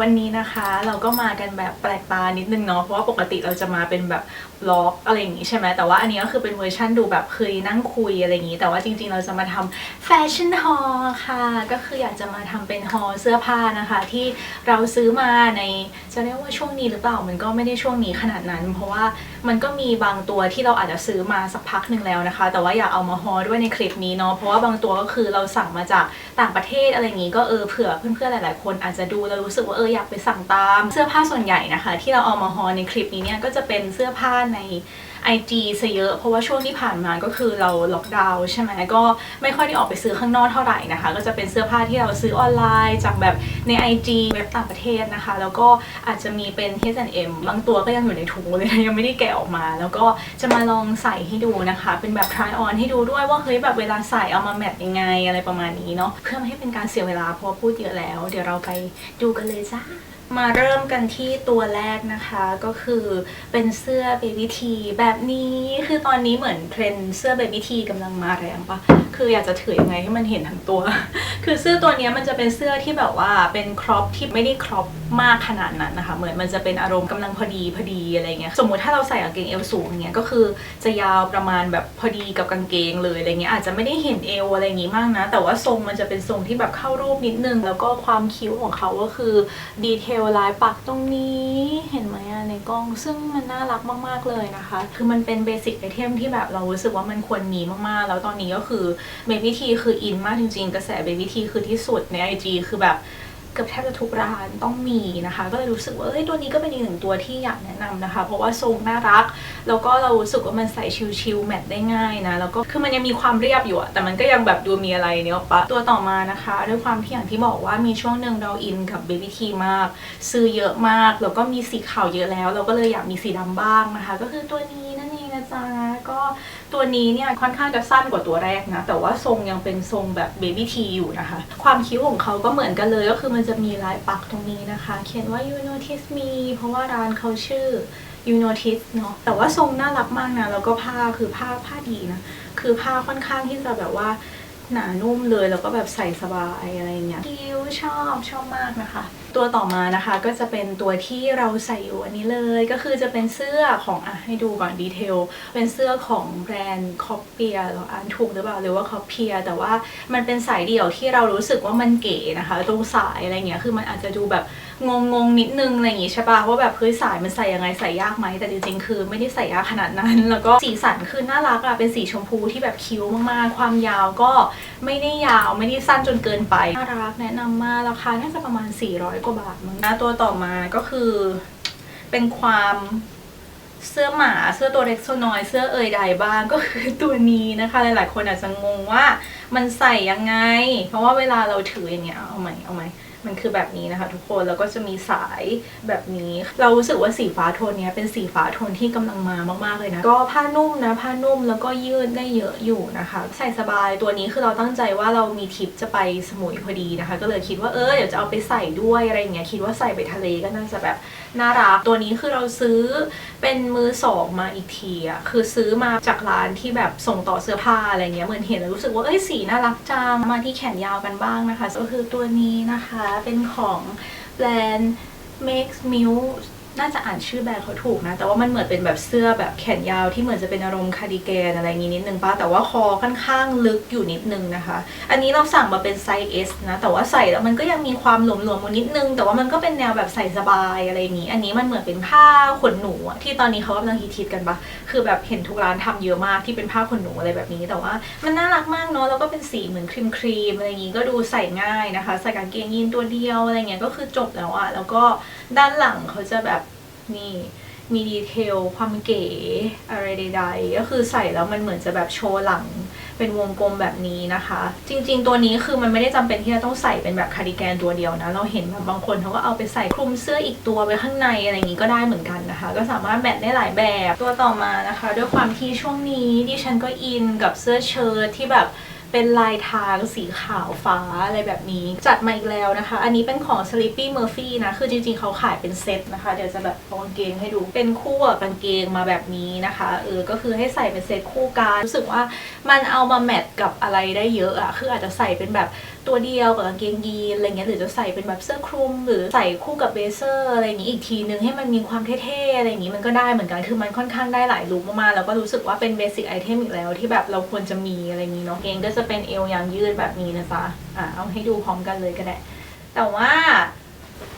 วันนี้นะคะ เราก็มากันแบบแปลกตานิดนึงเนาะเพราะว่าปกติเราจะมาเป็นแบบบล็อกอะไรอย่างงี้ใช่ไหมแต่ว่าอันนี้ก็คือเป็นเวอร์ชันดูแบบเคยนั่งคุยอะไรอย่างงี้ แต่ว่าจริงๆเราจะมาทำแฟชั่นฮอลค่ะ ก็คืออยากจะมาทำเป็นฮอลเสื้อผ้านะคะ ที่เราซื้อมาในจะเรียกว่าช่วงนี้หรือเปล่ามันก็ไม่ได้ช่วงนี้ขนาดนั้น เพราะว่ามันก็มีบางตัวที่เราอาจจะซื้อมาสักพักหนึ่งแล้วนะคะ แต่ว่าอยากเอามาฮอลด้วยในคลิปนี้เนาะเพราะว่าบางตัวก็คือเราสั่งมาจากต่างประเทศอะไรอย่างงี้ก็เออเผื่อเพื่อนๆหลาย ๆ คนอาจจะดูแล้วรู้สึกว่าเอออยากไปสั่งตาม เสื้อผ้าส่วนใหญ่นะคะ ที่เราเอามาฮอลในคลิปนี้เนี่ยก็จะเป็นเสื้อผ้าใน IG ซะเยอะเพราะว่าช่วงที่ผ่านมาก็คือเราล็อกดาวน์ใช่ไหมก็ไม่ค่อยได้ออกไปซื้อข้างนอกเท่าไหร่นะคะ ก็จะเป็นเสื้อผ้าที่เราซื้อออนไลน์จากแบบใน IG เว็บต่างประเทศนะคะ แล้วก็อาจจะมีเป็น H&M บางตัวก็ยังอยู่ในถุงเลยยังไม่ได้แกะออกมา แล้วก็จะมาลองใส่ให้ดูนะคะ เป็นแบบ try on ให้ดูด้วยว่าเฮ้ยแบบเวลาใส่เอามาแมทยังไงอะไรประมาณนี้เนาะเพื่อไม่ให้เป็นการเสียเวลาเพราะพูดเยอะแล้ว เดี๋ยวเราไปดูกันเลยจ้า มาเริ่มกันที่ตัวแรกนะคะก็คือเป็นเสื้อ Baby T แบบนี้คือตอนนี้เหมือนเทรนเสื้อ Baby T กำลังมาแรงปะ คืออยากจะถือยังไงให้มันเห็นทั้งตัว คือเสื้อตัวนี้มันจะเป็นเสื้อที่แบบว่าเป็นครอปที่ไม่ได้ครอปมากขนาดนั้นนะคะ เหมือนมันจะเป็นอารมณ์กำลังพอดีพอดีอะไรเงี้ย สมมุติถ้าเราใส่กางเกงเอวสูงเงี้ยก็คือจะยาวประมาณแบบพอดีกับกางเกงเลยอะไรเงี้ยอาจจะไม่ได้เห็นเอวอะไรอย่างงี้มากนะ แต่ว่าทรงมันจะเป็นทรงที่แบบเข้ารูปนิดนึง แล้วก็ความคิ้วของเขาก็คือดีเทลลายปักตรงนี้เห็นไหมอะในกล้อง ซึ่งมันน่ารักมาก ๆเลยนะคะ คือมันเป็นเบสิกไอเทมที่แบบเรารู้สึกว่ามันควรมีมากๆ แล้วตอนนี้ก็คือเบบี้ทีคืออินมากจริงๆ กระแสเบบี้ทีคือที่สุดใน IG คือแบบเกือบแทบจะทุกร้านต้องมีนะคะ ก็เลยรู้สึกว่าเอ้ยตัวนี้ก็เป็นอีกหนึ่งตัวที่อยากแนะนำนะคะ เพราะว่าทรงน่ารัก แล้วก็เรารู้สึกว่ามันใส่ชิลๆแมทได้ง่ายนะ แล้วก็คือมันยังมีความเรียบอยู่อะแต่มันก็ยังแบบดูมีอะไรเนี้ยปะตัวต่อมานะคะ ด้วยความที่อย่างที่บอกว่ามีช่วงหนึ่งเราอินกับ Baby T มาก ซื้อเยอะมาก แล้วก็มีสีขาวเยอะแล้ว เราก็เลยอยากมีสีดำบ้างนะคะ ก็คือตัวนี้นั่นเองนะ จ๊ะก็ตัวนี้เนี่ยค่อนข้างจะสั้นกว่าตัวแรกนะ แต่ว่าทรงยังเป็นทรงแบบ Baby T อยู่นะคะ ความคิ้วของเขาก็เหมือนกันเลย ก็คือมันจะมีลายปักตรงนี้นะคะ เขียนว่า you notice me เพราะว่าร้านเขาชื่อ you notice เนาะแต่ว่าทรงน่ารักมากนะ แล้วก็ผ้าคือผ้าผ้าดีนะ คือผ้าค่อนข้างที่จะแบบว่าหนานุ่มเลยแล้วก็แบบใส่สบายอะไรอย่างเงี้ยคิ้วชอบชอบมากนะคะตัวต่อมานะคะก็จะเป็นตัวที่เราใส่อยู่อันนี้เลยก็คือจะเป็นเสื้อของอะให้ดูก่อนดีเทลเป็นเสื้อของแบรนด์คอปเปียเราอ่านถูกหรือเปล่าหรือว่าคอปเปียแต่ว่ามันเป็นสายเดี่ยวที่เรารู้สึกว่ามันเก๋นะคะ ตรงสายอะไรเงี้ยคือมันอาจจะดูแบบงงงนิดนึงอะไรอย่างงี้ใช่ปะว่าแบบเฮ้ยสายมันใส่ยังไงใส่ยากไหมแต่จริงๆ คือไม่ได้ใส่ยากขนาดนั้น แล้วก็สีสันคือน่ารักอะเป็นสีชมพูที่แบบคิ้วมากๆ ความยาวก็ไม่ได้ยาวไม่ได้สั้นจนเกินไปน่ารักแนะนำมากราคาน่าจะประมาณ 400กว่าบาทมั้งนะตัวต่อมาก็คือ เป็นความเสื้อหมาเสื้อตัวเล็กโซนอย เสื้อเอ่ยใดบ้างก็คือตัวนี้นะคะ หลายๆคนอาจจะงงว่ามันใส่ยังไง เพราะว่าเวลาเราถืออย่างเงี้ยเอาไหมเอาไหม มันคือแบบนี้นะคะ ทุกคนแล้วก็จะมีสายแบบนี้ เรารู้สึกว่าสีฟ้าโทนนี้เป็นสีฟ้าโทนที่กำลังมามากๆเลยนะ ก็ผ้านุ่มนะ ผ้านุ่มแล้วก็ยืดได้เยอะอยู่นะคะ ใส่สบายตัวนี้คือเราตั้งใจว่าเรามีทริปจะไปสมุยพอดีนะคะ ก็เลยคิดว่าเออเดี๋ยวจะเอาไปใส่ด้วยอะไรอย่างเงี้ยคิดว่าใส่ไปทะเลก็น่าจะแบบ น่ารัก ตัวนี้คือเราซื้อเป็นมือสองมาอีกทีอะคือซื้อมาจากร้านที่แบบส่งต่อเสื้อผ้าอะไรเงี้ยเหมือนเห็นแล้วรู้สึกว่าเอ้ยสีน่ารักจังมาที่แขนยาวกันบ้างนะคะ ก็คือตัวนี้นะคะเป็นของแบรนด์ Makes Muse น่าจะอ่านชื่อแบรนด์เขาถูกนะ แต่ว่ามันเหมือนเป็นแบบเสื้อแบบแขนยาวที่เหมือนจะเป็นอารมณ์คาร์ดิแกนอะไรอย่างงี้นิดนึงป้าแต่ว่าคอค่อนข้างลึกอยู่นิดนึงนะคะ อันนี้เราสั่งมาเป็นไซส์ S นะ แต่ว่าใส่แล้วมันก็ยังมีความหลวมๆอยู่นิดนึง แต่ว่ามันก็เป็นแนวแบบใส่สบายอะไรอย่างงี้ อันนี้มันเหมือนเป็นผ้าขนหนูที่ตอนนี้เขากำลังฮิตๆกันปะคือแบบเห็นทุกร้านทำเยอะมากที่เป็นผ้าขนหนูอะไรแบบนี้ แต่ว่ามันน่ารักมากเนาะ แล้วก็เป็นสีเหมือนครีมครีมๆอะไรอย่างงี้ก็ดูใส่ง่ายนะคะ ใส่กางเกงยีนตัวเดียวอะไรเงี้ยก็คือจบแล้วอะแล้วก็ด้านหลังเขาจะแบบ นี่มีดีเทลความเก๋อะไรใดๆ ก็คือใส่แล้วมันเหมือนจะแบบโชว์หลังเป็นวงกลมแบบนี้นะคะ จริง ๆ ตัวนี้คือมันไม่ได้จำเป็นที่จะต้องใส่เป็นแบบคาร์ดิแกนตัวเดียวนะ เราเห็นแบบบางคนเขาก็เอาไปใส่คลุมเสื้ออีกตัวไว้ข้างในอะไรอย่างนี้ก็ได้เหมือนกันนะคะ ก็สามารถแมทได้หลายแบบตัวต่อมานะคะ ด้วยความที่ช่วงนี้ดิฉันก็อินกับเสื้อเชิ้ตที่แบบ เป็นลายทางสีขาวฟ้าอะไรแบบนี้ จัดมาอีกแล้วนะคะ อันนี้เป็นของ Sleepy Murphy นะ คือจริงๆเขาขายเป็นเซตนะคะ เดี๋ยวจะแบบเอากางเกงให้ดูเป็นคู่กับกางเกงมาแบบนี้นะคะ เออ ก็คือให้ใส่เป็นเซตคู่กัน รู้สึกว่ามันเอามาแมทกับอะไรได้เยอะอะคืออาจจะใส่เป็นแบบตัวเดียวกับกางเกงยีนอะไรเงี้ยหรือจะใส่เป็นแบบเสื้อคลุม หรือใส่คู่กับเบเซอร์อะไรอย่างงี้อีกทีนึงให้มันมีความเท่ๆอะไรอย่างงี้มันก็ได้เหมือนกันคือมันค่อนข้างได้หลายลุคมากๆแล้วก็รู้สึกว่าเป็นเบสิกไอเทมอีกแล้วที่แบบเราควรจะมีอะไรอย่างงี้เนาะเกงก็จะเป็นเอวยางยืดแบบนี้นะจ๊ะอะเอาให้ดูพร้อมกันเลยก็ได้แต่ว่า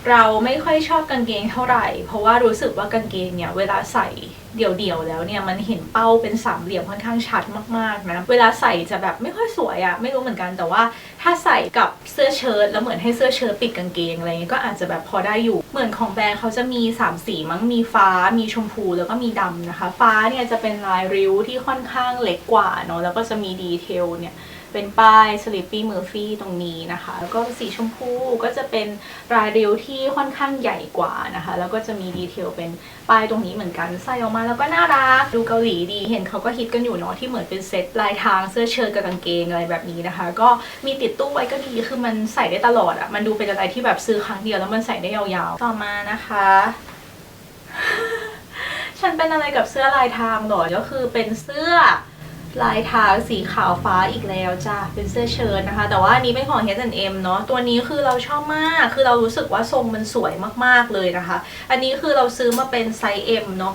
เราไม่ค่อยชอบกางเกงเท่าไหร่ เพราะว่ารู้สึกว่ากางเกงเนี่ยเวลาใส่เดี่ยวๆแล้วเนี่ยมันเห็นเป้าเป็นสามเหลี่ยมค่อนข้างชัดมากๆนะเวลาใส่จะแบบไม่ค่อยสวยอะไม่รู้เหมือนกันแต่ว่าถ้าใส่กับเสื้อเชิ้ตแล้วเหมือนให้เสื้อเชิ้ตปิดกางเกงอะไรเงี้ยก็อาจจะแบบพอได้อยู่ เหมือนของแบรนด์เขาจะมีสามสีมั้งมีฟ้ามีชมพูแล้วก็มีดำนะคะ ฟ้าเนี่ยจะเป็นลายริ้วที่ค่อนข้างเล็กกว่าเนาะแล้วก็จะมีดีเทลเนี่ย เป็นป้าย Sleepy Murphy ตรงนี้นะคะ แล้วก็สีชมพูก็จะเป็นรายเรียวที่ค่อนข้างใหญ่กว่านะคะ แล้วก็จะมีดีเทลเป็นป้ายตรงนี้เหมือนกันใส่ออกมาแล้วก็น่ารัก ดูเกาหลีดีเห็นเขาก็ฮิตกันอยู่เนาะที่เหมือนเป็นเซตลายทางเสื้อเชิ้ตกับกางเกงอะไรแบบนี้นะคะ ก็มีติดตู้ไว้ก็ดีคือมันใส่ได้ตลอดอะมันดูเป็นอะไรที่แบบซื้อครั้งเดียวแล้วมันใส่ได้ยาวๆ ต่อมานะคะฉันเป็นอะไรกับเสื้อลายทางเหรอ ก็คือเป็นเสื้อ ลายทางสีขาวฟ้าอีกแล้วจ้ะเป็นเสื้อเชิ้ตนะคะ แต่ว่าอันนี้เป็นของ H&M เนาะตัวนี้คือเราชอบมาก คือเรารู้สึกว่าทรงมันสวยมากๆเลยนะคะ อันนี้คือเราซื้อมาเป็นไซส์ M เนาะ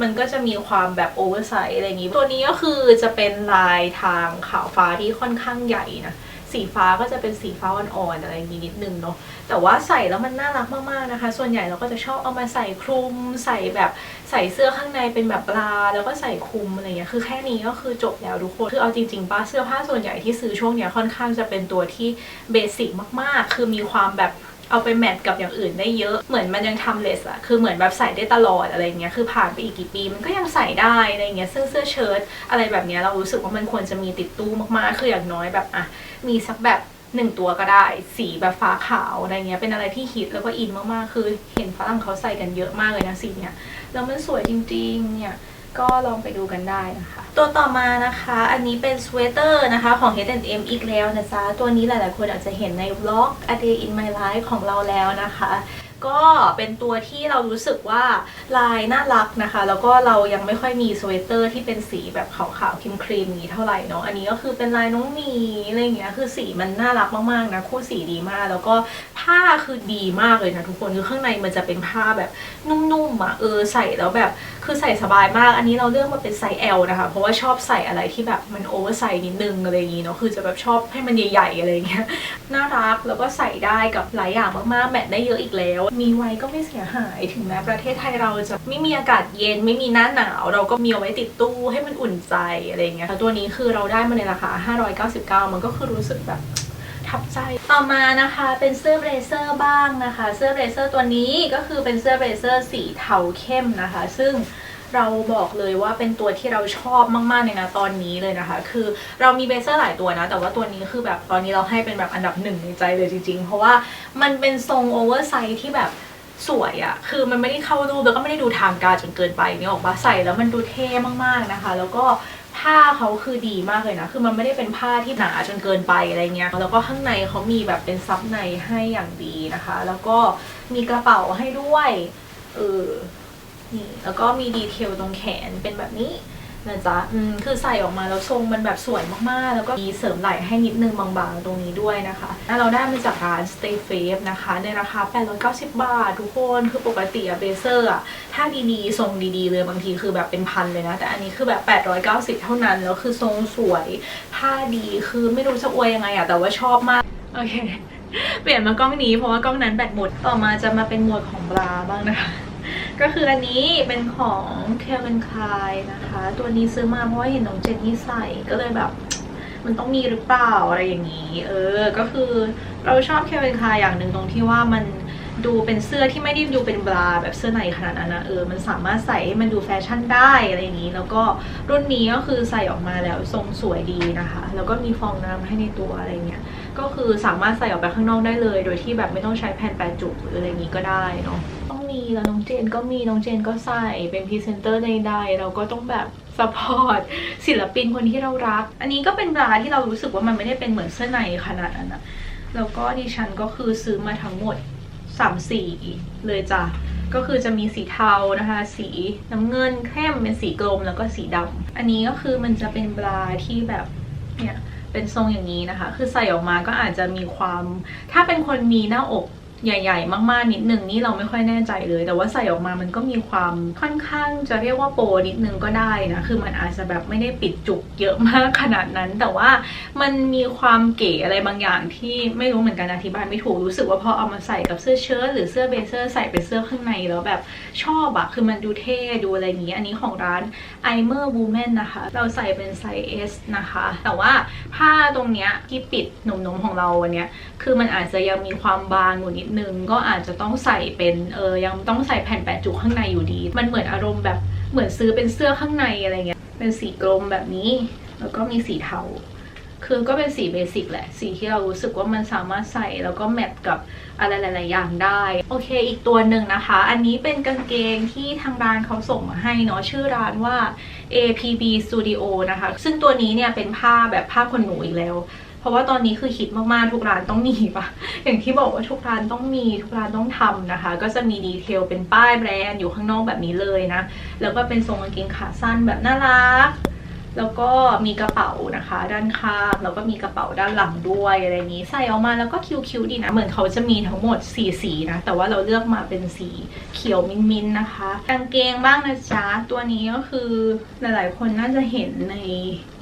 มันก็จะมีความแบบโอเวอร์ไซส์อะไรอย่างนี้ ตัวนี้ก็คือจะเป็นลายทางขาวฟ้าที่ค่อนข้างใหญ่นะ สีฟ้าก็จะเป็นสีฟ้าอ่อนๆอะไรอย่างนี้นิดนึงเนาะแต่ว่าใส่แล้วมันน่ารักมากๆนะคะ ส่วนใหญ่เราก็จะชอบเอามาใส่คลุม ใส่แบบใส่เสื้อข้างในเป็นแบบปลา แล้วก็ใส่คลุมอะไรเงี้ยคือแค่นี้ก็คือจบแล้วทุกคนคือเอาจริงๆป้าเสื้อผ้าส่วนใหญ่ที่ซื้อช่วงเนี้ยค่อนข้างจะเป็นตัวที่เบสิกมากๆ คือมีความแบบเอาไปแมทกับอย่างอื่นได้เยอะ เหมือนมันยังทำเลสอะคือเหมือนแบบใส่ได้ตลอดอะไรเงี้ย คือผ่านไปอีกกี่ปีมันก็ยังใส่ได้อะไรเงี้ยซึ่งเสื้อเชิ้ตอะไรแบบเนี้ยเรารู้สึกว่ามันควรจะมีติดตู้มากๆ คืออย่างน้อยแบบอะ มีสักแบบหนึ่งตัวก็ได้ สีแบบฟ้าขาวอะไรเงี้ยเป็นอะไรที่ฮิตแล้วก็อินมากๆ คือเห็นฝรั่งเขาใส่กันเยอะมากเลยนะสีเนี้ยแล้วมันสวยจริงๆเนี่ยก็ลองไปดูกันได้นะคะ ตัวต่อมานะคะ อันนี้เป็นสเวตเตอร์นะคะของ H&M อีกแล้วนะจ๊ะ ตัวนี้หลายๆคนอาจจะเห็นในบล็อก A Day in My Life ของเราแล้วนะคะ ก็เป็นตัวที่เรารู้สึกว่าลายน่ารักนะคะ แล้วก็เรายังไม่ค่อยมีสเวตเตอร์ที่เป็นสีแบบขาวๆครีมครีมนี้เท่าไหร่เนาะอันนี้ก็คือเป็นลายน้องหมีอะไรอย่างเงี้ยคือสีมันน่ารักมากๆนะคู่สีดีมาก แล้วก็ผ้าคือดีมากเลยนะทุกคนคือข้างในมันจะเป็นผ้าแบบนุ่มๆอะเออใส่แล้วแบบคือใส่สบายมาก อันนี้เราเลือกมาเป็นไซส์ L นะคะ เพราะว่าชอบใส่อะไรที่แบบมันโอเวอร์ไซส์นิดนึงอะไรอย่างงี้เนาะคือจะแบบชอบให้มันใหญ่ๆอะไรอย่างเงี้ยน่ารักแล้วก็ใส่ได้กับหลายอย่างมากๆแมทได้เยอะอีกแล้วมีไว้ก็ไม่เสียหายถึงแม้ประเทศไทยเราจะไม่มีอากาศเย็นไม่มีหน้าหนาว เราก็มีเอาไว้ติดตู้ให้มันอุ่นใจอะไรเงี้ยแต่ตัวนี้คือเราได้มาในราคา 599 มันก็คือรู้สึกแบบทับใจ ต่อมานะคะเป็นเสื้อเบรเซอร์บ้างนะคะ เสื้อเบรเซอร์ตัวนี้ก็คือเป็นเสื้อเบรเซอร์สีเทาเข้มนะคะ ซึ่ง เราบอกเลยว่าเป็นตัวที่เราชอบมากๆในนะตอนนี้เลยนะคะ คือเรามีเบเซอร์หลายตัวนะ แต่ว่าตัวนี้คือแบบตอนนี้เราให้เป็นแบบอันดับหนึ่งในใจเลยจริงๆ เพราะว่ามันเป็นทรงโอเวอร์ไซส์ที่แบบสวยอะคือมันไม่ได้เข้ารูปแล้วก็ไม่ได้ดูทางการจนเกินไปนี่ออกปะใส่แล้วมันดูเท่มากๆนะคะ แล้วก็ผ้าเขาคือดีมากเลยนะ คือมันไม่ได้เป็นผ้าที่หนาจนเกินไปอะไรเงี้ย แล้วก็ข้างในเขามีแบบเป็นซับในให้อย่างดีนะคะ แล้วก็มีกระเป๋าให้ด้วย เออ นี่ แล้วก็มีดีเทลตรงแขนเป็นแบบนี้นะจ๊ะอืมคือใส่ออกมาแล้วทรงมันแบบสวยมากๆ แล้วก็มีเสริมไหล่ให้นิดนึงบางๆ ตรงนี้ด้วยนะคะแล้วเราได้มาจากร้าน Stay f a v e นะคะ ในราคา 890 บาท ทุกคน คือปกติอะเบเซอร์อะถ้าดีๆ ทรงดีๆ เลยบางทีคือแบบเป็นพันเลยนะ แต่อันนี้คือแบบ 890 เท่านั้น แล้วคือทรงสวย ผ้าดี คือไม่รู้จะอวยยังไงอะแต่ว่าชอบมาก โอเค เปลี่ยนมากล้องนี้ เพราะว่ากล้องนั้นแบตหมด ต่อมาจะมาเป็นหมวดของบราบ้างนะคะ ก็คืออันนี้เป็นของ Calvin Klein นะคะ ตัวนี้ซื้อมาเพราะว่าเห็นน้องเจนนี่ใส่ก็เลยแบบ มันต้องมีหรือเปล่าอะไรอย่างนี้ เออ ก็คือเราชอบ Calvin Klein อย่างหนึ่งตรงที่ว่ามันดูเป็นเสื้อที่ไม่ได้ดูเป็นบราแบบเสื้อในขนาดนั้นนะเออ มันสามารถใส่ให้มันดูแฟชั่นได้อะไรอย่างนี้ แล้วก็รุ่นนี้ก็คือใส่ออกมาแล้วทรงสวยดีนะคะ แล้วก็มีฟองน้ำให้ในตัวอะไรเงี้ย ก็คือสามารถใส่ออกไปข้างนอกได้เลย โดยที่แบบไม่ต้องใช้แผ่นแปะจุกหรืออะไรอย่างนี้ก็ได้เนาะ มีแล้วน้องเจนก็มีน้องเจนก็ใส่เป็นพรีเซนเตอร์ใดๆเราก็ต้องแบบสปอร์ตศิลปินคนที่เรารัก อันนี้ก็เป็นบราที่เรารู้สึกว่ามันไม่ได้เป็นเหมือนเสื้อในขนาดนั้นนะแล้วก็ดิฉันก็คือซื้อมาทั้งหมดสามสีเลยจ้ะก็คือจะมีสีเทานะคะ สีน้ำเงินเข้มเป็นสีกลมแล้วก็สีดำอันนี้ก็คือมันจะเป็นบราที่แบบเนี่ยเป็นทรงอย่างนี้นะคะ คือใส่ออกมาก็อาจจะมีความ ถ้าเป็นคนมีหน้าอก ใหญ่ๆ มากๆ นิดนึงนี่เราไม่ค่อยแน่ใจเลย แต่ว่าใส่ออกมามันก็มีความค่อนข้างจะเรียกว่าโปรนิดนึงก็ได้นะ คือมันอาจจะแบบไม่ได้ปิดจุกเยอะมากขนาดนั้น แต่ว่ามันมีความเก๋อะไรบางอย่างที่ไม่รู้เหมือนกันอธิบายไม่ถูกรู้สึกว่าพอเอามาใส่กับเสื้อเชิ้ตหรือเสื้อเบเซอร์ใส่เป็นเสื้อข้างในแล้วแบบชอบอะคือมันดูเท่ดูอะไรอย่างนี้ อันนี้ของร้าน i m e r Women นะคะ เราใส่เป็นไซส์ S นะคะ แต่ว่าผ้าตรงเนี้ยที่ปิดหนุ่มๆของเราวันเนี้ยคือมันอาจจะยังมีความบางอยู่นิดนึงก็อาจจะต้องใส่เป็นเออยังต้องใส่แผ่นแปะจุกข้างในอยู่ดี มันเหมือนอารมณ์แบบเหมือนซื้อเป็นเสื้อข้างในอะไรเงี้ยเป็นสีกลมแบบนี้ แล้วก็มีสีเทาคือก็เป็นสีเบสิกแหละ สีที่เรารู้สึกว่ามันสามารถใส่แล้วก็แมทกับอะไรหลาย ๆ อย่างได้ โอเค อีกตัวหนึ่งนะคะ อันนี้เป็นกางเกงที่ทางร้านเขาส่งมาให้เนาะ ชื่อร้านว่า APB Studio นะคะ ซึ่งตัวนี้เนี่ยเป็นผ้าแบบผ้าขนหนูอีกแล้ว ราะว่าตอนนี้คือฮิตมากๆ ทุกร้านต้องมีปะอย่างที่บอกว่าทุกร้านต้องมีทุกร้านต้องทำนะคะ ก็จะมีดีเทลเป็นป้ายแบรนด์อยู่ข้างนอกแบบนี้เลยนะ แล้วก็เป็นทรงกางเกงขาสั้นแบบน่ารัก แล้วก็มีกระเป๋านะคะ ด้านข้างแล้วก็มีกระเป๋าด้านหลังด้วยอะไรนี้ใส่ออกมาแล้วก็คิ้วๆดีนะเหมือนเขาจะมีทั้งหมด4สีนะแต่ว่าเราเลือกมาเป็นสีเขียวมินๆนะคะกางเกงบ้างนะจ๊ะตัวนี้ก็คือหลายๆ คนน่าจะเห็นใน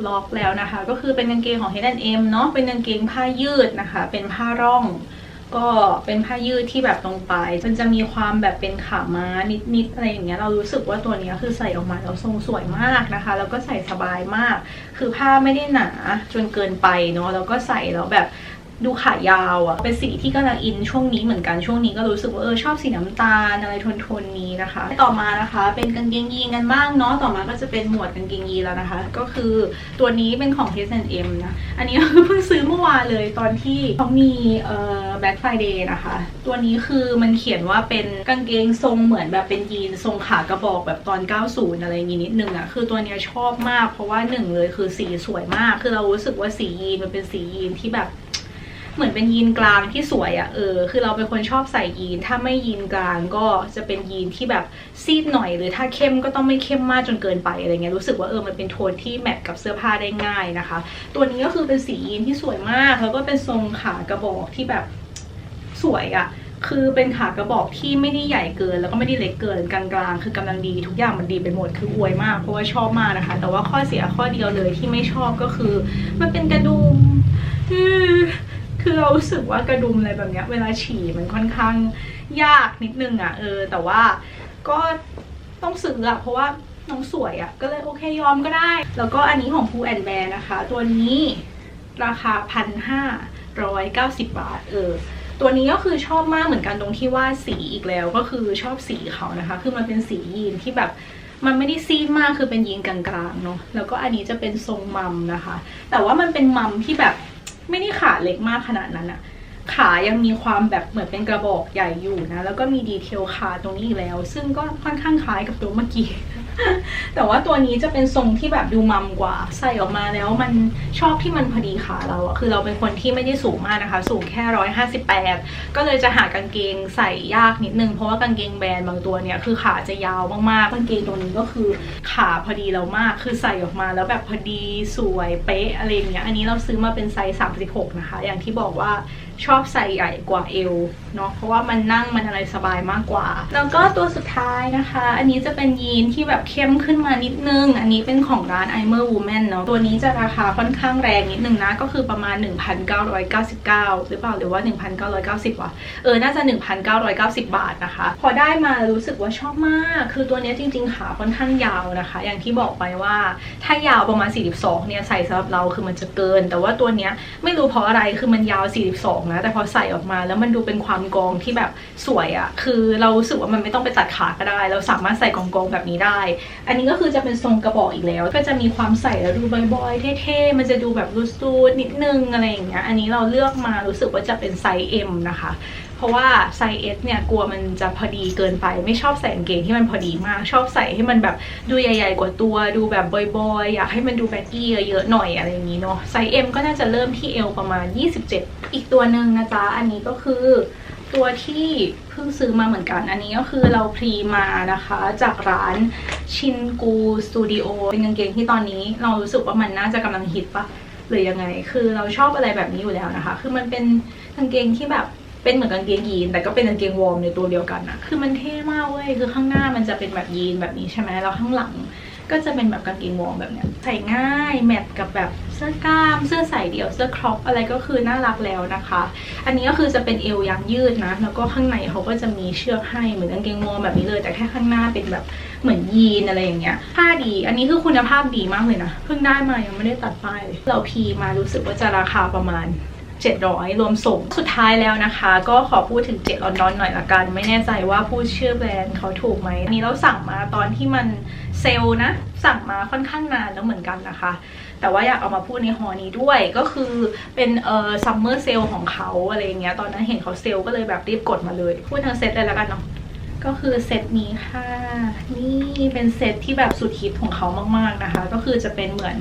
ล็อกแล้วนะคะ ก็คือเป็นกางเกงของ H&M เนาะเป็นกางเกงผ้ายืดนะคะ เป็นผ้าร่อง ก็เป็นผ้ายืดที่แบบตรงปลายมันจะมีความแบบเป็นขาม้านิดๆอะไรอย่างเงี้ยเรารู้สึกว่าตัวนี้คือใส่ออกมาแล้วทรงสวยมากนะคะ แล้วก็ใส่สบายมาก คือผ้าไม่ได้หนาจนเกินไปเนาะแล้วก็ใส่แล้วแบบ ดูขายาวอะเป็นสีที่กำลังอินช่วงนี้เหมือนกันช่วงนี้ก็รู้สึกว่าเออชอบสีน้ำตาลอะไรโทนๆนี้นะคะ ต่อมานะคะเป็นกางเกงยีนกันบ้างเนาะต่อมาก็จะเป็นหมวดกางเกงยีนแล้วนะคะ ก็คือตัวนี้เป็นของ H&M นะอันนี้ก็เพิ่งซื้อเมื่อวานเลยตอนที่เขามีเอ่อ Black Friday นะคะ ตัวนี้คือมันเขียนว่าเป็นกางเกงทรงเหมือนแบบเป็นยีนทรงขากระบอกแบบตอน 90 อะไรอย่างงี้นิดนึงอะ่ะคือตัวเนี้ยชอบมากเพราะว่าหนึ่งเลยคือสีสวยมาก คือเรารู้สึกว่าสียีนมันเป็นสียีนที่แบบ เหมือนเป็นยีนกลางที่สวยอะ่ะเออคือเราเป็นคนชอบใส่ยีน ถ้าไม่ยีนกลางก็จะเป็นยีนที่แบบซีดหน่อย หรือถ้าเข้มก็ต้องไม่เข้มมากจนเกินไปอะไรเงี้ยรู้สึกว่าเออมันเป็นโทนที่แมทกับเสื้อผ้าได้ง่ายนะคะ ตัวนี้ก็คือเป็นสียีนที่สวยมาก แล้วก็เป็นทรงขากระบอกที่แบบสวยอะ่ะคือเป็นขากระบอกที่ไม่ได้ใหญ่เกิน แล้วก็ไม่ได้เล็กเกินกลางๆ คือกำลังดีทุกอย่างมันดีไปหมดคืออวยมากเพราะว่าชอบมากนะคะ แต่ว่าข้อเสียข้อเดียวเลยที่ไม่ชอบก็คือ มันเป็นกระดุม คือเรารู้สึกว่ากระดุมอะไรแบบเนี้ย เวลาฉี่มันค่อนข้างยากนิดนึงอะ่ะเออ แต่ว่าก็ต้องซื้ออะเพราะว่าน้องสวยอะ่ะ ก็เลยโอเคยอมก็ได้ แล้วก็อันนี้ของ Pull and Bear นะคะ ตัวนี้ราคาพันห้าร้อยเก้าสิบบาท เออ ตัวนี้ก็คือชอบมากเหมือนกันตรงที่ว่าสีอีกแล้วก็คือชอบสีเขานะคะ คือมันเป็นสียีนที่แบบมันไม่ได้ซีดมากคือเป็นยีนกลางๆเนาะแล้วก็อันนี้จะเป็นทรงมัมนะคะ แต่ว่ามันเป็นมัมที่แบบ ไม่ได้ขาเล็กมากขนาดนั้นอะขายังมีความแบบเหมือนเป็นกระบอกใหญ่อยู่นะ แล้วก็มีดีเทลขาตรงนี้อีกแล้ว ซึ่งก็ค่อนข้างคล้ายกับตัวเมื่อกี้ แต่ว่าตัวนี้จะเป็นทรงที่แบบดูมัมกว่า ใส่ออกมาแล้วมันชอบที่มันพอดีขาเราอะคือเราเป็นคนที่ไม่ได้สูงมากนะคะ สูงแค่ร้อยห้าสิบแปดก็เลยจะหากางเกงใส่ยากนิดนึง เพราะว่ากางเกงแบรนด์บางตัวเนี่ยคือขาจะยาวมากๆกางเกงตัวนี้ก็คือขาพอดีเรามาก คือใส่ออกมาแล้วแบบพอดีสวยเป๊ะอะไรอย่างเงี้ยอันนี้เราซื้อมาเป็นไซส์36นะคะ อย่างที่บอกว่าชอบใส่ใหญ่กว่าเอว เนาะเพราะว่ามันนั่งมันอะไรสบายมากกว่า แล้วก็ตัวสุดท้ายนะคะ อันนี้จะเป็นยีนที่แบบเข้มขึ้นมานิดนึง อันนี้เป็นของร้าน i m e r Woman เนาะตัวนี้จะราคาค่อนข้างแรงนิดนึงนะ ก็คือประมาณ 1,999 หรือเปล่าหรือว่า 1,990วะเออน่าจะ 1,990 บาทนะคะ พอได้มารู้สึกว่าชอบมาก คือตัวนี้จริงๆขาค่อนข้างยาวนะคะ อย่างที่บอกไปว่าถ้ายาวประมาณ 42 เนี่ยใส่สำหรับเราคือมันจะเกิน แต่ว่าตัวนี้ไม่รู้เพราะอะไรคือมันยาว 42 นะ แต่พอใส่ออกมาแล้วมันดูเป็นความกองที่แบบสวยอะคือเรารู้สึกว่ามันไม่ต้องไปตัดขาก็ได้ เราสามารถใส่กองกองแบบนี้ได้ อันนี้ก็คือจะเป็นทรงกระบอกอีกแล้ว ก็จะมีความใส่แล้วดูบอยๆเท่ๆมันจะดูแบบรูสตูดนิดนึงอะไรอย่างเงี้ยอันนี้เราเลือกมารู้สึกว่าจะเป็นไซส์ M นะคะ เพราะว่าไซส์ S เนี่ยกลัวมันจะพอดีเกินไป ไม่ชอบใส่กางเกงที่มันพอดีมากชอบใส่ให้มันแบบดูใหญ่ ๆ กว่าตัวดูแบบบอยๆอยากให้มันดูแบกกี้เยอะๆหน่อยอะไรอย่างนี้เนาะไซส์ M ก็น่าจะเริ่มที่เอวประมาณ 27 อีกตัวหนึ่งนะจ๊ะอันนี้ก็คือ ตัวที่เพิ่งซื้อมาเหมือนกัน อันนี้ก็คือเราพรีมานะคะ จากร้านชินกูสตูดิโอเป็นกางเกงที่ตอนนี้เรารู้สึกว่ามันน่าจะกำลังฮิตปะหรือยังไง คือเราชอบอะไรแบบนี้อยู่แล้วนะคะ คือมันเป็นกางเกงที่แบบเป็นเหมือนกางเกงยีน แต่ก็เป็นกางเกงวอร์มในตัวเดียวกันนะคือมันเท่มากเว้ย คือข้างหน้ามันจะเป็นแบบยีนแบบนี้ใช่ไหมแล้วข้างหลัง ก็จะเป็นแบบกางเกงวอร์มแบบเนี้ยใส่ง่ายแมทกับแบบเสื้อกล้ามเสื้อใส่เดี่ยวเสื้อครอปอะไรก็คือน่ารักแล้วนะคะ อันนี้ก็คือจะเป็นเอวยางยืดนะ แล้วก็ข้างในเขาก็จะมีเชือกให้เหมือนกางเกงวอร์มแบบนี้เลย แต่แค่ข้างหน้าเป็นแบบเหมือนยีนอะไรอย่างเงี้ยผ้าดี อันนี้คือคุณภาพดีมากเลยนะเพิ่งได้มายังไม่ได้ตัดป้ายเราพีมารู้สึกว่าจะราคาประมาณ700 รวมส่ง สุดท้ายแล้วนะคะ ก็ขอพูดถึงเจ็ดลอนดอนหน่อยละกัน ไม่แน่ใจว่าพูดชื่อแบรนด์เขาถูกไหมอันนี้เราสั่งมาตอนที่มัน ซลนะ สั่งมาค่อนข้างนานแล้วเหมือนกันนะคะ แต่ว่าอยากเอามาพูดในฮอนี้ด้วยก็คือเป็นเอ่อซัมเมอร์เซลของเขาอะไรเงี้ยตอนนั้นเห็นเขาเซลก็เลยแบบรีบกดมาเลย พูดทั้งเซตเลยแล้วกันเนาะก็คือเซตนี้ค่ะ นี่เป็นเซตที่แบบสุดฮิตของเขามากๆนะคะ ก็คือจะเป็นเหมือน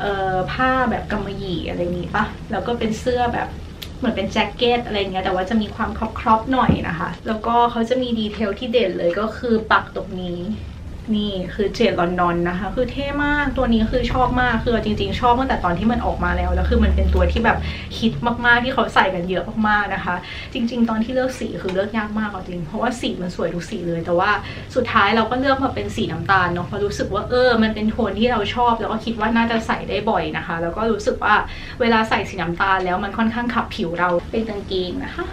เออผ้าแบบกำมะหยี่อะไรอย่างงี้ปะแล้วก็เป็นเสื้อแบบเหมือนเป็นแจ็คเก็ตอะไรเงี้ยแต่ว่าจะมีความครอปๆหน่อยนะคะ แล้วก็เขาจะมีดีเทลที่เด่นเลยก็คือปักตรงนี้ นี่คือเจดลอนดอนนะคะ คือเท่มากตัวนี้คือชอบมากคือจริง ๆ ชอบตั้งแต่ตอนที่มันออกมาแล้วแล้วคือมันเป็นตัวที่แบบฮิตมากๆที่เขาใส่กันเยอะมากๆนะคะ จริง ๆ ตอนที่เลือกสีคือเลือกยากมากจริงเพราะว่าสีมันสวยทุกสีเลย แต่ว่าสุดท้ายเราก็เลือกมาเป็นสีน้ำตาลเนาะเพราะรู้สึกว่าเออ มันเป็นโทนที่เราชอบ แล้วก็คิดว่าน่าจะใส่ได้บ่อยนะคะ แล้วก็รู้สึกว่าเวลาใส่สีน้ำตาลแล้วมันค่อนข้างขับผิวเราเป็นกางเกงนะคะ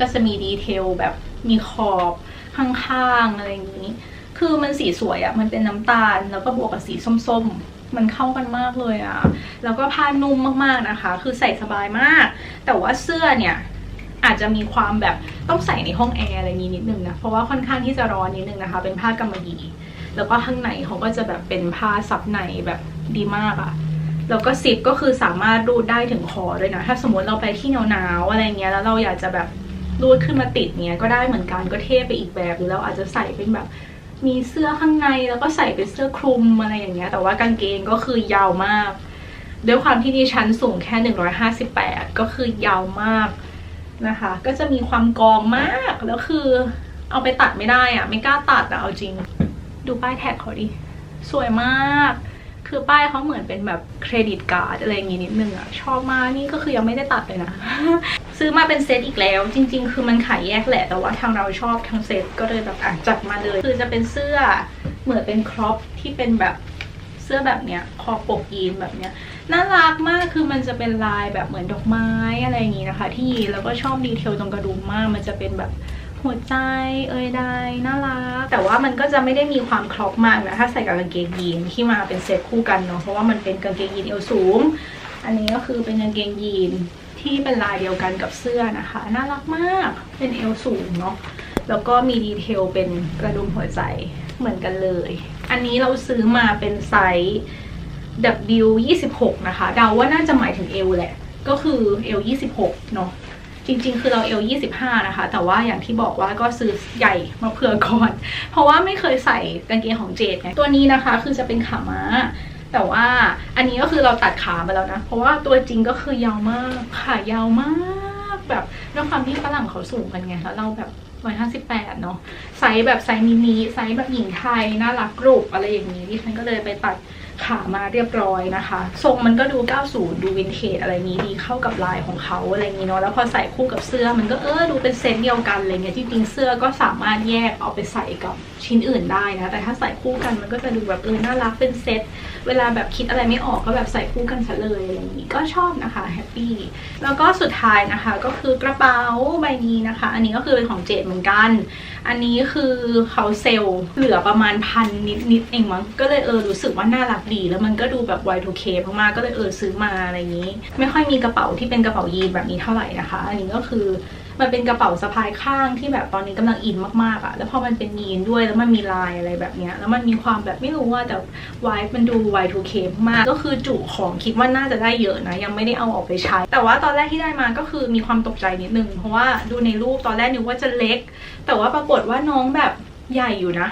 ก็จะมีดีเทลแบบมีขอบข้างๆอะไรอย่างนี้ คือมันสีสวยอะ่ะมันเป็นน้ำตาล แล้วก็บวกกับสีส้มๆ มันเข้ากันมากเลยอะ่ะแล้วก็ผ้านุ่มมากๆนะคะ คือใส่สบายมาก แต่ว่าเสื้อเนี่ยอาจจะมีความแบบต้องใส่ในห้องแอร์อะไรนี้นิดนึงนะ เพราะว่าค่อนข้างที่จะร้อนนิดนึงนะคะ เป็นผ้ากำมะหยี่แล้วก็ข้างในเขาก็จะแบบเป็นผ้าซับในแบบดีมากอะแล้วก็ซิปก็คือสามารถรูดได้ถึงคอด้วยนะ ถ้าสมมติเราไปที่หนาวๆอะไรเงี้ย แล้วเราอยากจะแบบรูดขึ้นมาติดเนี้ยก็ได้เหมือนกันก็เท่ไปอีกแบบ หรือเราอาจจะใส่เป็นแบบ มีเสื้อข้างในแล้วก็ใส่เป็นเสื้อคลุมอะไรอย่างเงี้ย แต่ว่ากางเกงก็คือยาวมาก ด้วยความที่ดิฉันสูงแค่ 158 ก็คือยาวมากนะคะ ก็จะมีความกองมากแล้วคือเอาไปตัดไม่ได้อะไม่กล้าตัดอะเอาจริง ดูป้ายแท็กเขาดิ สวยมาก คือป้ายเขาเหมือนเป็นแบบเครดิตการ์ดอะไรอย่างงี้นิดนึงอะชอบมากนี่ก็คือยังไม่ได้ตัดเลยนะ ซื้อมาเป็นเซตอีกแล้ว จริง ๆ คือมันขายแยกแหละ แต่ว่าทางเราชอบทั้งเซตก็เลยแบบอะจัดมาเลย คือจะเป็นเสื้อเหมือนเป็นครอปที่เป็นแบบเสื้อแบบเนี้ยคอปกยีนแบบเนี้ยน่ารักมากคือมันจะเป็นลายแบบเหมือนดอกไม้อะไรอย่างงี้นะคะ ที่ยีนแล้วก็ชอบดีเทลตรงกระดุมมาก มันจะเป็นแบบหัวใจเอ้ยได้น่ารัก แต่ว่ามันก็จะไม่ได้มีความครอปมากนะถ้าใส่กับกางเกงยีนที่มาเป็นเซตคู่กันเนาะเพราะว่ามันเป็นกางเกงยีนเอวสูง อันนี้ก็คือเป็นกางเกงยีน ที่เป็นลายเดียวกันกับเสื้อนะคะ น่ารักมากเป็นเอวสูงเนาะแล้วก็มีดีเทลเป็นกระดุมหัวใจเหมือนกันเลย อันนี้เราซื้อมาเป็นไซส์ W26 นะคะเดาว่าน่าจะหมายถึงเอวแหละ ก็คือ L26 เนาะจริงๆ คือเรา L25 นะคะ แต่ว่าอย่างที่บอกว่าก็ซื้อใหญ่มาเผื่อก่อน เพราะว่าไม่เคยใส่กางเกงของเจดไงตัวนี้นะคะ คือจะเป็นขาม้า แต่ว่าอันนี้ก็คือเราตัดขามาแล้วนะ เพราะว่าตัวจริงก็คือยาวมากขายาวมากแบบด้วยความที่ฝรั่งเขาสูงกันไงแล้วเราแบบร้อยห้าสิบแปดเนาะไซส์แบบไซส์มินิไซส์แบบหญิงไทยน่ารักกรุบอะไรอย่างนี้ดิฉันก็เลยไปตัด ขามาเรียบร้อยนะคะ ทรงมันก็ดู 90 ดูวินเทจอะไรนี้ดีเข้ากับลายของเขาอะไรนี้เนาะแล้วพอใส่คู่กับเสื้อมันก็เออดูเป็นเซตเดียวกันอะไรเงี้ยจริงๆเสื้อก็สามารถแยกเอาไปใส่กับชิ้นอื่นได้นะ แต่ถ้าใส่คู่กันมันก็จะดูแบบเออน่ารักเป็นเซตเวลาแบบคิดอะไรไม่ออกก็แบบใส่คู่กันซะเลยอะไรนี้ก็ชอบนะคะแฮปปี้แล้วก็สุดท้ายนะคะก็คือกระเป๋าใบนี้นะคะ อันนี้ก็คือเป็นของเจดเหมือนกันอันนี้คือเขาเซลล์เหลือประมาณพันนิดๆเองมั้งก็เลยเออรู้สึกว่าน่ารักดีแล้วมันก็ดูแบบ Y2K มากๆก็เลยเออซื้อมาอะไรอย่างนี้ ไม่ค่อยมีกระเป๋าที่เป็นกระเป๋ายีนแบบนี้เท่าไหร่นะคะ อันนี้ก็คือ มันเป็นกระเป๋าสะพายข้างที่แบบตอนนี้กำลังอินมากๆอะ่ะแล้วพอมันเป็นยีนด้วยแล้วมันมีลายอะไรแบบเนี้ยแล้วมันมีความแบบไม่รู้ว่าแต่วายมันดู Y2K มากก็คือจุของคิดว่าน่าจะได้เยอะนะ ยังไม่ได้เอาออกไปใช้ แต่ว่าตอนแรกที่ได้มาก็คือมีความตกใจนิดนึง เพราะว่าดูในรูปตอนแรกนึกว่าจะเล็ก แต่ว่าปรากฏว่าน้องแบบใหญ่อยู่นะ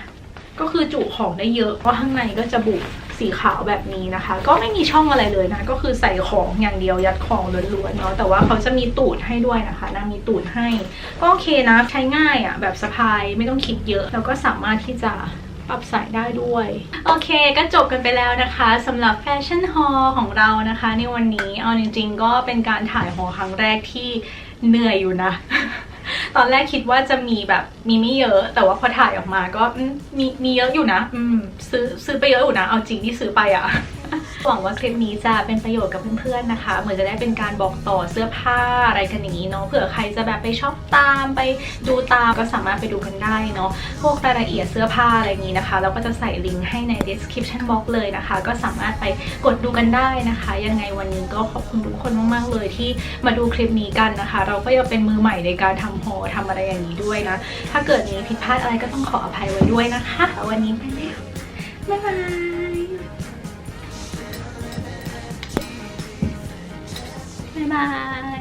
ก็คือจุของได้เยอะเพราะข้างในก็จะบุ สีขาวแบบนี้นะคะ ก็ไม่มีช่องอะไรเลยนะ ก็คือใส่ของอย่างเดียวยัดของล้วนๆเนาะแต่ว่าเขาจะมีตูดให้ด้วยนะคะนางมีตูดให้ ก็โอเคนะใช้ง่ายอะ่ะแบบสะพายไม่ต้องคิดเยอะ แล้วก็สามารถที่จะปรับสายได้ด้วย โอเคก็จบกันไปแล้วนะคะสำหรับแฟชั่นฮอลของเรานะคะ ในวันนี้เอาจริงๆ ก็เป็นการถ่ายฮอครั้งแรกที่เหนื่อยอยู่นะ ตอนแรกคิดว่าจะมีแบบมีไม่เยอะ แต่ว่าพอถ่ายออกมาก็มมีมีเยอะอยู่นะ อืมซื้อซื้อไปเยอะอยู่นะ เอาจริงที่ซื้อไปอะ หวังว่าคลิปนี้จะเป็นประโยชน์กับเพื่อนๆนะคะ เหมือนจะได้เป็นการบอกต่อเสื้อผ้าอะไรกันอย่างนี้เนาะเผื่อใครจะแบบไปช็อปตามไปดูตามก็สามารถไปดูกันได้เนาะพวกรายละเอียดเสื้อผ้าอะไรอย่างนี้นะคะ เราก็จะใส่ลิงก์ให้ใน description box เลยนะคะ ก็สามารถไปกดดูกันได้นะคะ ยังไงวันนี้ก็ขอบคุณทุกคนมากๆเลยที่มาดูคลิปนี้กันนะคะ เราก็ยังเป็นมือใหม่ในการทำโฮทำอะไรอย่างนี้ด้วยนะถ้าเกิดมีผิดพลาดอะไรก็ต้องขออภัยไว้ด้วยนะคะ วันนี้ไปแล้วบ๊ายบาย บ๊ายบาย